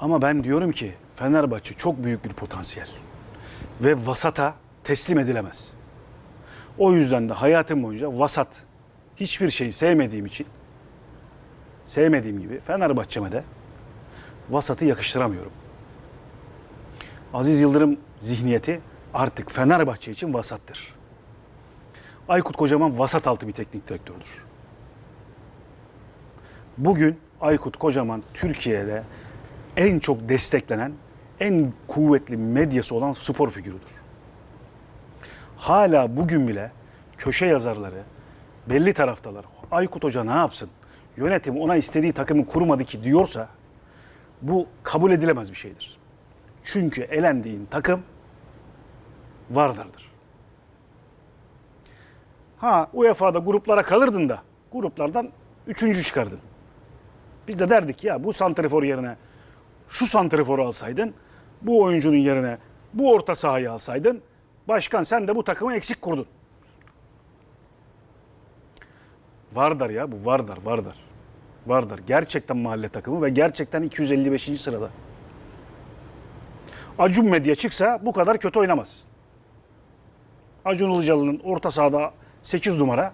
Ama ben diyorum ki Fenerbahçe çok büyük bir potansiyel. Ve vasata teslim edilemez. O yüzden de hayatım boyunca vasat hiçbir şeyi sevmediğim için sevmediğim gibi Fenerbahçe'me de vasatı yakıştıramıyorum. Aziz Yıldırım zihniyeti artık Fenerbahçe için vasattır. Aykut Kocaman vasat altı bir teknik direktördür. Bugün Aykut Kocaman Türkiye'de en çok desteklenen, en kuvvetli medyası olan spor figürüdür. Hala bugün bile köşe yazarları, belli taraftalar Aykut Hoca ne yapsın? Yönetim ona istediği takımı kurmadı ki diyorsa bu kabul edilemez bir şeydir. Çünkü elendiğin takım Vardar'dır. Ha UEFA'da gruplara kalırdın da gruplardan üçüncü çıkardın. Biz de derdik ya bu santrifor yerine şu santriforu alsaydın, bu oyuncunun yerine bu orta sahayı alsaydın, başkan sen de bu takımı eksik kurdun. Vardar ya bu Vardar, Vardar. Vardar. Gerçekten mahalle takımı ve gerçekten 255. sırada. Acun Medya çıksa bu kadar kötü oynamaz. Acun Ilıcalı'nın orta sahada 8 numara.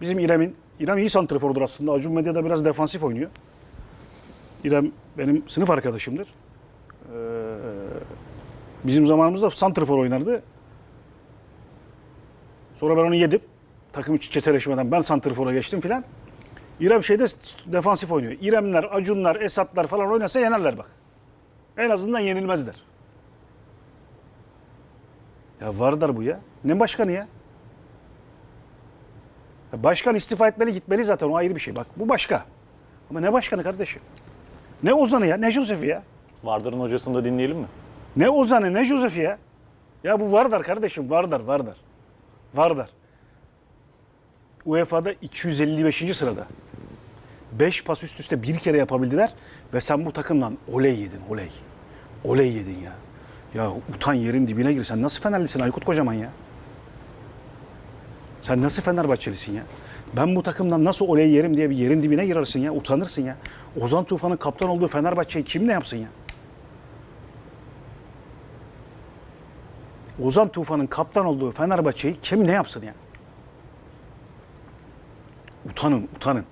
Bizim İrem'in, İrem iyi santrifordur aslında. Acun Medya'da biraz defansif oynuyor. İrem benim sınıf arkadaşımdır. Ee, bizim zamanımızda santrifor oynardı. Sonra ben onu yedim. Takım içi çeteleşmeden ben santrifora geçtim filan. İrem şeyde defansif oynuyor. İremler, Acunlar, Esatlar falan oynasa yenerler bak. En azından yenilmezler. Ya Vardar bu ya. Ne başkanı ya? ya? Başkan istifa etmeli gitmeli zaten o ayrı bir şey. Bak bu başka. Ama ne başkanı kardeşim? Ne Ozan'ı ya? Ne Josef'i ya? Vardar'ın hocasını da dinleyelim mi? Ne Ozan'ı ne Josef'i ya? Ya bu Vardar kardeşim Vardar Vardar. Vardar. UEFA'da 255. sırada. 5 pas üst üste bir kere yapabildiler ve sen bu takımdan oley yedin oley. Oley yedin ya. Ya utan yerin dibine gir. Sen nasıl Fenerlisin Aykut Kocaman ya? Sen nasıl Fenerbahçelisin ya? Ben bu takımdan nasıl oley yerim diye bir yerin dibine girersin ya. Utanırsın ya. Ozan Tufan'ın kaptan olduğu Fenerbahçe'yi kim ne yapsın ya? Ozan Tufan'ın kaptan olduğu Fenerbahçe'yi kim ne yapsın ya? Utanın, utanın.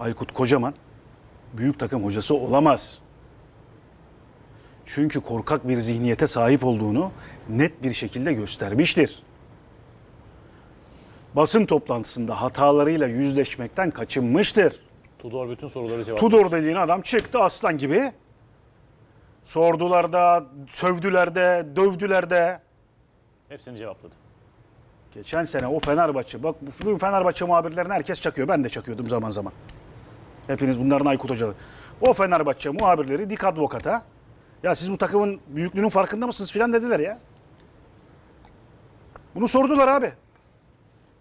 Aykut Kocaman büyük takım hocası olamaz. Çünkü korkak bir zihniyete sahip olduğunu net bir şekilde göstermiştir. Basın toplantısında hatalarıyla yüzleşmekten kaçınmıştır. Tudor bütün soruları cevap. Tudor dediğin adam çıktı aslan gibi. Sordular da, sövdüler de, dövdüler de. Hepsini cevapladı. Geçen sene o Fenerbahçe, bak bugün Fenerbahçe muhabirlerini herkes çakıyor. Ben de çakıyordum zaman zaman. Hepiniz bunların Aykut Hocaları. O Fenerbahçe muhabirleri dik advokata. Ya siz bu takımın büyüklüğünün farkında mısınız filan dediler ya. Bunu sordular abi.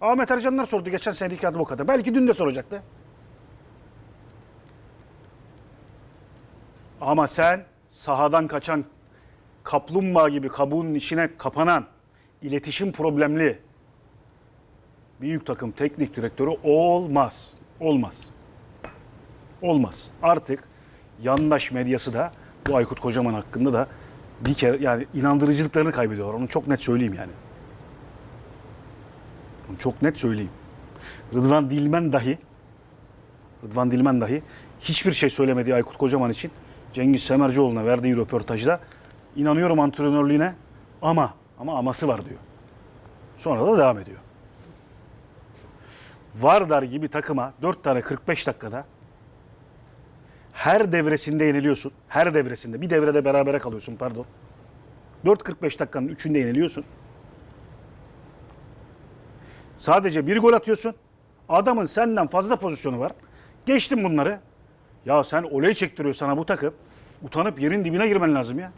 Ahmet Ercanlar sordu geçen sene dik advokata. Belki dün de soracaktı. Ama sen sahadan kaçan kaplumbağa gibi kabuğunun içine kapanan iletişim problemli büyük takım teknik direktörü olmaz. Olmaz. Olmaz. Artık yandaş medyası da bu Aykut Kocaman hakkında da bir kere yani inandırıcılıklarını kaybediyorlar. Onu çok net söyleyeyim yani. Onu çok net söyleyeyim. Rıdvan Dilmen dahi Rıdvan Dilmen dahi hiçbir şey söylemediği Aykut Kocaman için Cengiz Semercioğlu'na verdiği röportajda inanıyorum antrenörlüğüne ama ama aması var diyor. Sonra da devam ediyor. Vardar gibi takıma 4 tane 45 dakikada her devresinde yeniliyorsun. Her devresinde. Bir devrede berabere kalıyorsun pardon. 4.45 dakikanın 3'ünde yeniliyorsun. Sadece bir gol atıyorsun. Adamın senden fazla pozisyonu var. Geçtin bunları. Ya sen olay çektiriyor sana bu takım. Utanıp yerin dibine girmen lazım ya.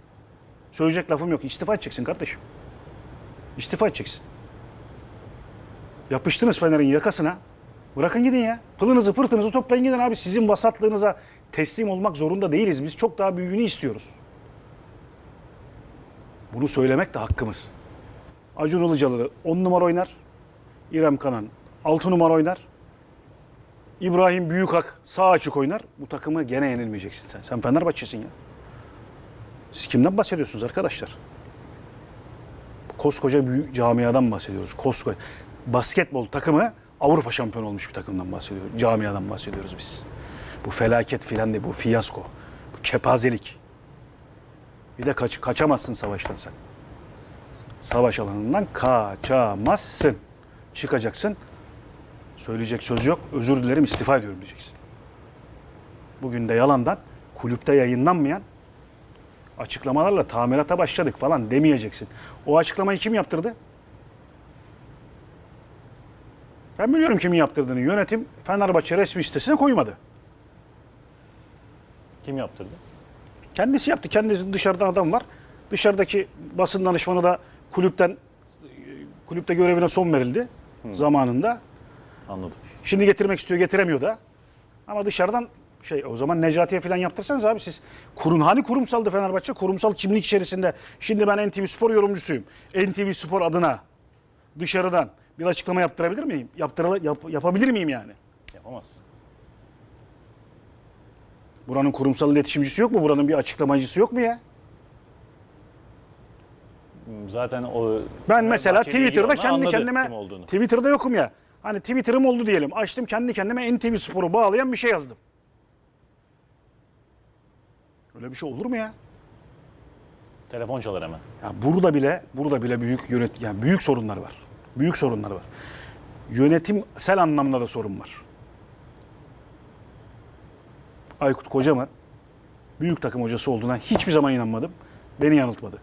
Söyleyecek lafım yok. İstifa edeceksin kardeşim. İstifa edeceksin. Yapıştınız Fener'in yakasına. Bırakın gidin ya. Pılınızı pırtınızı toplayın gidin abi. Sizin vasatlığınıza teslim olmak zorunda değiliz. Biz çok daha büyüğünü istiyoruz. Bunu söylemek de hakkımız. Acun Ilıcalı 10 numara oynar. İrem Kanan 6 numara oynar. İbrahim Büyükak sağ açık oynar. Bu takımı gene yenilmeyeceksin sen. Sen Fenerbahçe'sin ya. Siz kimden bahsediyorsunuz arkadaşlar? Koskoca büyük camiadan bahsediyoruz. Koskoca basketbol takımı Avrupa şampiyonu olmuş bir takımdan bahsediyoruz. Camiadan bahsediyoruz biz. Bu felaket filan değil, bu fiyasko. Bu kepazelik. Bir de kaç, kaçamazsın savaştan sen. Savaş alanından kaçamazsın. Çıkacaksın. Söyleyecek söz yok. Özür dilerim istifa ediyorum diyeceksin. Bugün de yalandan kulüpte yayınlanmayan açıklamalarla tamirata başladık falan demeyeceksin. O açıklamayı kim yaptırdı? Ben biliyorum kimin yaptırdığını. Yönetim Fenerbahçe resmi sitesine koymadı. Kim yaptırdı? Kendisi yaptı. Kendisi dışarıda adam var. Dışarıdaki basın danışmanı da kulüpten kulüpte görevine son verildi zamanında. Anladım. Şimdi getirmek istiyor, getiremiyor da. Ama dışarıdan şey o zaman Necati'ye falan yaptırsanız abi siz kurun hani kurumsaldı Fenerbahçe kurumsal kimlik içerisinde şimdi ben NTV Spor yorumcusuyum. NTV Spor adına dışarıdan bir açıklama yaptırabilir miyim? Yaptırala, yap- yapabilir miyim yani? Yapamazsın. Buranın kurumsal iletişimcisi yok mu? Buranın bir açıklamacısı yok mu ya? Zaten o Ben mesela ilgili Twitter'da olan kendi anladı kendime kim olduğunu. Twitter'da yokum ya. Hani Twitter'ım oldu diyelim. Açtım kendi kendime NTV Spor'u bağlayan bir şey yazdım. Öyle bir şey olur mu ya? Telefon çalar hemen. Ya burada bile burada bile büyük yönet yani büyük sorunlar var. Büyük sorunlar var. Yönetimsel anlamda da sorun var. Aykut Kocaman büyük takım hocası olduğuna hiçbir zaman inanmadım. Beni yanıltmadı.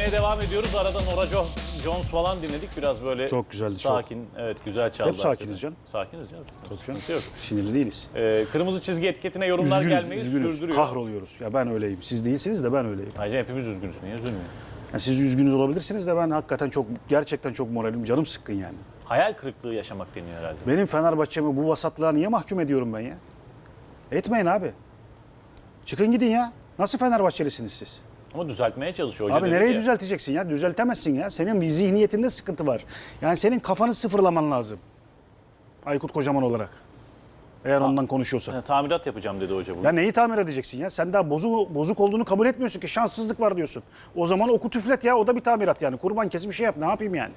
Gitmeye devam ediyoruz. Arada Nora Jo- Jones falan dinledik. Biraz böyle Çok güzeldi, çok. Sakin. Evet güzel çaldı. Hep sakiniz hakikaten. canım. Sakiniz canım. Tabii Sıkıntı yok. Sinirli değiliz. Ee, kırmızı çizgi etiketine yorumlar Üzgünüz, gelmeyi üzgünüz. sürdürüyor. Kahroluyoruz. Ya ben öyleyim. Siz değilsiniz de ben öyleyim. Ayrıca hepimiz üzgünüz. Niye üzülmüyor? Ya siz üzgünüz olabilirsiniz de ben hakikaten çok gerçekten çok moralim, canım sıkkın yani. Hayal kırıklığı yaşamak deniyor herhalde. Benim Fenerbahçe'mi bu vasatlığa niye mahkum ediyorum ben ya? Etmeyin abi. Çıkın gidin ya. Nasıl Fenerbahçelisiniz siz? Ama düzeltmeye çalışıyor hoca. Abi nereye ki, düzelteceksin ya? Düzeltemezsin ya. Senin bir zihniyetinde sıkıntı var. Yani senin kafanı sıfırlaman lazım. Aykut Kocaman olarak. Eğer ondan konuşuyorsa. "Ha, Tamirat yapacağım dedi hoca bugün. Ya neyi tamir edeceksin ya? Sen daha bozuk, bozuk olduğunu kabul etmiyorsun ki. Şanssızlık var diyorsun. O zaman oku tüflet ya. O da bir tamirat yani. Kurban kes bir şey yap. Ne yapayım yani?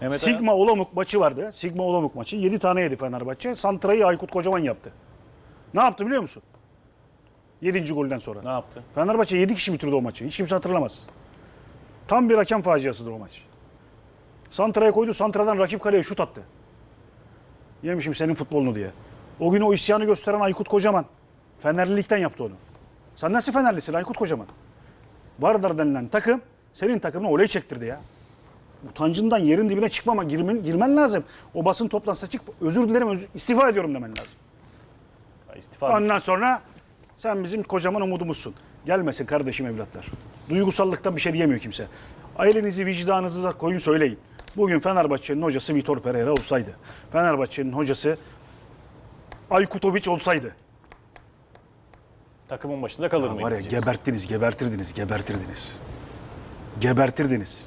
Mehmet Sigma Olomouc maçı vardı. Sigma Olomouc maçı. 7 tane yedi Fenerbahçe. Santra'yı Aykut Kocaman yaptı. Ne yaptı biliyor musun? 7. golden sonra. Ne yaptı? Fenerbahçe 7 kişi bitirdi o maçı. Hiç kimse hatırlamaz. Tam bir hakem faciasıdır o maç. Santra'ya koydu. Santra'dan rakip kaleye şut attı. Yemişim senin futbolunu diye. O gün o isyanı gösteren Aykut Kocaman. Fenerlilikten yaptı onu. Sen nasıl Fenerlisin Aykut Kocaman? Vardar denilen takım senin takımına olay çektirdi ya. Utancından yerin dibine çıkmama girmen, girmen lazım. O basın toplantısına çık özür dilerim özür, istifa ediyorum demen lazım. Ya İstifa Ondan sonra sen bizim kocaman umudumuzsun. Gelmesin kardeşim evlatlar. Duygusallıktan bir şey diyemiyor kimse. Elinizi vicdanınıza koyun söyleyin. Bugün Fenerbahçe'nin hocası Vitor Pereira olsaydı. Fenerbahçe'nin hocası Aykutoviç olsaydı. takımın başında kalır mıydı? Var ya geberttiniz, gebertirdiniz, gebertirdiniz. Gebertirdiniz.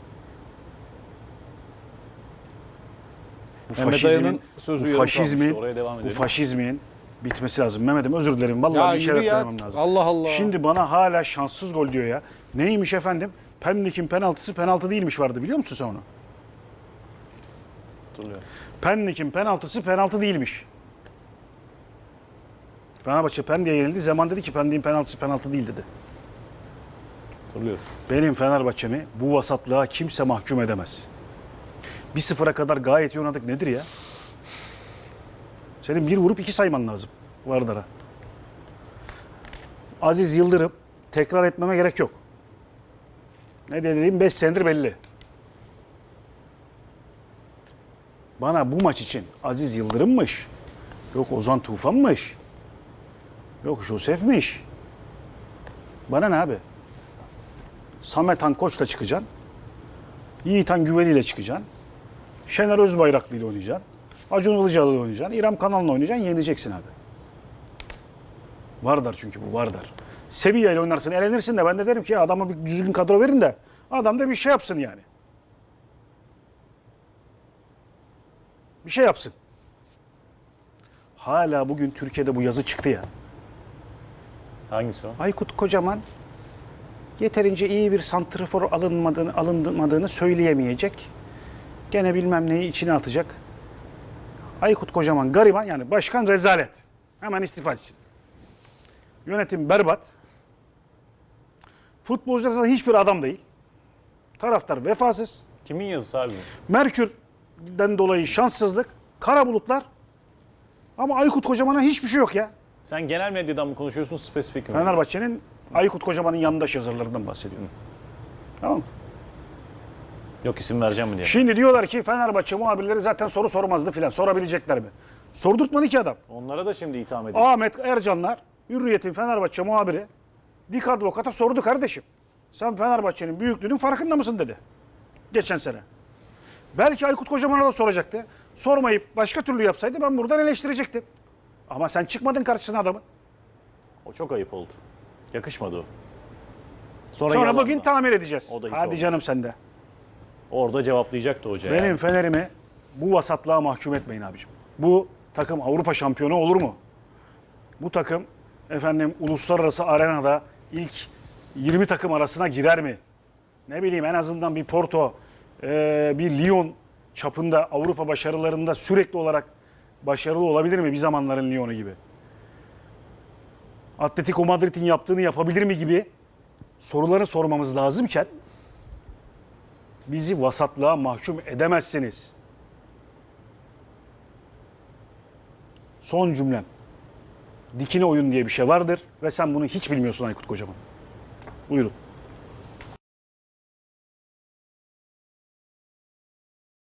Bu Mehmet faşizmin, Aya'nın sözü bu yarım faşizmin, kalmıştı. Oraya devam bu edelim. faşizmin bitmesi lazım. Mehmet'im özür dilerim. Vallahi Ya bir şeyler yürü ya. söylemem lazım. Allah Allah. Şimdi bana hala şanssız gol diyor ya. Neymiş efendim? Pendik'in penaltısı penaltı değilmiş vardı biliyor musun sen onu? Hatırlıyorum. Pendik'in penaltısı penaltı değilmiş. Fenerbahçe Pendik'e yenildi. Zaman dedi ki Pendik'in penaltısı penaltı değil dedi. Hatırlıyorum. Benim Fenerbahçe'mi bu vasatlığa kimse mahkum edemez. Bir sıfıra kadar gayet iyi oynadık nedir ya? Senin bir vurup iki sayman lazım Vardar'a. Aziz Yıldırım tekrar etmeme gerek yok. Ne dediğim 5 senedir belli. Bana bu maç için Aziz Yıldırım'mış. Yok Ozan Tufan'mış. Yok Josef'miş. Bana ne abi? Samet Han Koç'la çıkacaksın. Yiğit Han Güveli ile çıkacaksın. Şener Özbayraklı ile oynayacaksın. Acun Ilıcalı ile oynayacaksın. İrem Kanal'la oynayacaksın. Yeneceksin abi. Vardar çünkü bu Vardar. Sevilla ile oynarsın elenirsin de ben de derim ki adama bir düzgün kadro verin de adam da bir şey yapsın yani. Bir şey yapsın. Hala bugün Türkiye'de bu yazı çıktı ya. Hangisi o? Aykut Kocaman yeterince iyi bir santrafor alınmadığını, alınmadığını söyleyemeyecek. Gene bilmem neyi içine atacak. Aykut Kocaman gariban yani başkan rezalet. Hemen istifa etsin. Yönetim berbat. Futbolcular zaten hiçbir adam değil. Taraftar vefasız. Kimin yazısı abi? Merkür'den dolayı şanssızlık. Kara bulutlar. Ama Aykut Kocaman'a hiçbir şey yok ya. Sen genel medyadan mı konuşuyorsun spesifik mi? Fenerbahçe'nin Aykut Kocaman'ın yandaş yazarlarından bahsediyorum. Tamam mı? Yok isim vereceğim mi diye. Şimdi diyorlar ki Fenerbahçe muhabirleri zaten soru sormazdı filan. Sorabilecekler mi? Sordurtmadı ki adam. Onlara da şimdi itham ediyor. Ahmet Ercanlar, Hürriyet'in Fenerbahçe muhabiri Dik Advokat'a sordu kardeşim. Sen Fenerbahçe'nin büyüklüğünün farkında mısın dedi. Geçen sene. Belki Aykut Kocaman'a da soracaktı. Sormayıp başka türlü yapsaydı ben buradan eleştirecektim. Ama sen çıkmadın karşısına adamın. O çok ayıp oldu. Yakışmadı o. Sonra, Sonra yalanla. bugün tamir edeceğiz. O da hiç Hadi olmaz. canım sende. Orada cevaplayacaktı hoca. Benim yani. Fener'imi bu vasatlığa mahkum etmeyin abicim. Bu takım Avrupa şampiyonu olur mu? Bu takım efendim uluslararası arenada ilk 20 takım arasına girer mi? Ne bileyim en azından bir Porto, eee, bir Lyon çapında Avrupa başarılarında sürekli olarak başarılı olabilir mi bir zamanların Lyon'u gibi? Atletico Madrid'in yaptığını yapabilir mi gibi soruları sormamız lazımken bizi vasatlığa mahkum edemezsiniz. Son cümlem. Dikine oyun diye bir şey vardır ve sen bunu hiç bilmiyorsun Aykut Kocaman. Buyurun.